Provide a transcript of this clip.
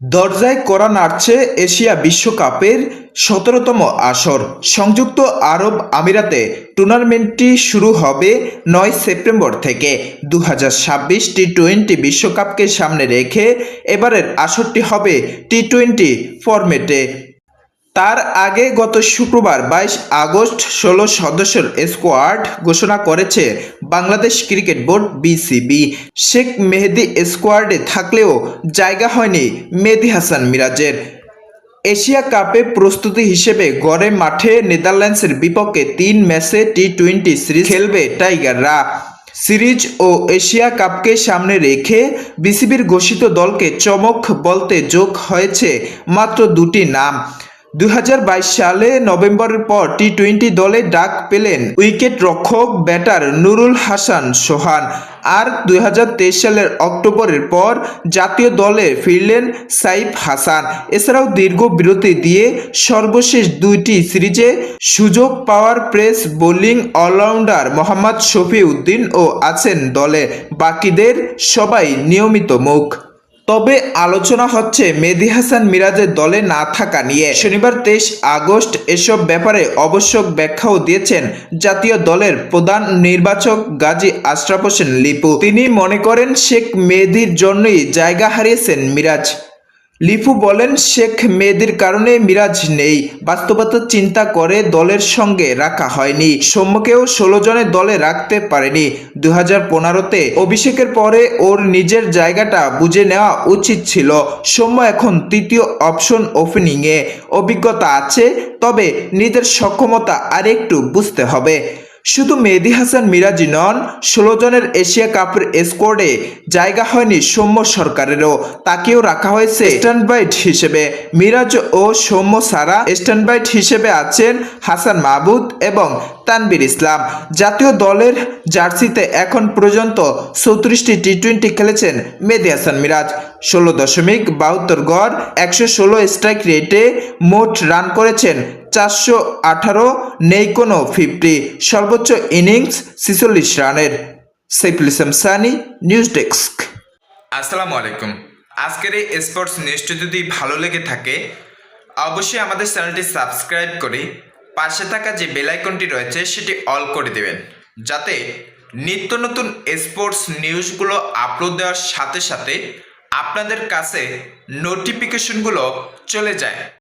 দরজায় করা নাড়ছে এশিয়া বিশ্বকাপের সতেরোতম আসর। সংযুক্ত আরব আমিরাতে টুর্নামেন্টটি শুরু হবে নয় সেপ্টেম্বর থেকে। দু টি টোয়েন্টি বিশ্বকাপকে সামনে রেখে এবারের আসরটি হবে টি টোয়েন্টি ফরম্যাটে। তার আগে গত শুক্রবার বাইশ আগস্ট ষোলো সদস্যের স্কোয়াড ঘোষণা করেছে Bangladesh cricket board BCB. Sheikh Mehedi স্কোয়াডে থাকলেও জায়গা হয়নি মেহেদি হাসান মিরাজের। এশিয়া কাপে প্রস্তুতি হিসেবে গড়ে মাঠে নেদারল্যান্ডসের বিপক্ষে তিন ম্যাচে টি টোয়েন্টি সিরিজ খেলবে টাইগাররা। সিরিজ ও এশিয়া কাপকে সামনে রেখে বিসিবির ঘোষিত দলকে চমক বলতে যোগ হয়েছে মাত্র দুটি নাম। দুই হাজার বাইশ সালে নভেম্বরের পর টি টোয়েন্টি দলে ডাক পেলেন উইকেট রক্ষক ব্যাটার নুরুল হাসান সোহান। আর দুই হাজার তেইশ সালের অক্টোবরের পর জাতীয় দলে ফিরলেন সাইফ হাসান। এছাড়াও দীর্ঘ বিরতি দিয়ে সর্বশেষ দুইটি সিরিজে সুযোগ পাওয়ার pace bowling allrounder Mohammad Shafi Uddin ও আছেন দলে। বাকিদের সবাই নিয়মিত মুখ। তবে আলোচনা হচ্ছে মেহেদি হাসান মিরাজের দলে না থাকা নিয়ে। শনিবার তেইশ আগস্ট এসব ব্যাপারে আবশ্যক ব্যাখ্যাও দিয়েছেন জাতীয় দলের প্রধান নির্বাচক গাজী আশরাফ হোসেন লিপু। তিনি মনে করেন শেখ মেহেদির জন্যই জায়গা হারিয়েছেন মিরাজ। লিপু বলেন, শেখ মেহেদির কারণে মিরাজ নেই, বাস্তবতা চিন্তা করে দলের সঙ্গে রাখা হয়নি। সৌম্যকেও ষোলো জনের দলে রাখতে পারেনি। দু হাজার পনেরোতে অভিষেকের পরে ওর নিজের জায়গাটা বুঝে নেওয়া উচিত ছিল। সৌম্য এখন তৃতীয় অপশন ওপেনিংয়ে। অভিজ্ঞতা আছে, তবে নিজের সক্ষমতা আরেকটু বুঝতে হবে। শুধু মেহেদি হাসান মিরাজি নন, ষোলো জনের এশিয়া কাপের স্কোয়াডে জায়গা হয়নি সৌম্য সরকারেরও। তাকেও রাখা হয়েছে স্ট্যান্ডবাইট হিসেবে। মিরাজ ও সৌম্য সারা স্ট্যান্ডবাইট হিসেবে আছেন হাসান মাহবুদ এবং তানবির ইসলাম। জাতীয় দলের জার্সিতে এখন পর্যন্ত চৌত্রিশটি টি টোয়েন্টি খেলেছেন মেহেদি হাসান মিরাজ। ষোলো দশমিক বাহাত্তর গড়, একশো ষোলো স্ট্রাইক রেটে মোট রান করেছেন চারশো আঠারো, নেই কোনো ফিফটি। সর্বোচ্চ ইনিংস ছিচল্লিশ রানের। Saiful Sunny, news desk. আসসালামু আলাইকুম। আজকের এই স্পোর্টস নিউজটি যদি ভালো লেগে থাকে, অবশ্যই আমাদের চ্যানেলটি সাবস্ক্রাইব করে পাশে থাকা যে বেল আইকনটি রয়েছে, সেটি অল করে দেবেন। যাতে নিত্য নতুন স্পোর্টস নিউজগুলো আপলোড দেওয়ার সাথে সাথে আপনাদের কাছে নোটিফিকেশনগুলো চলে যায়।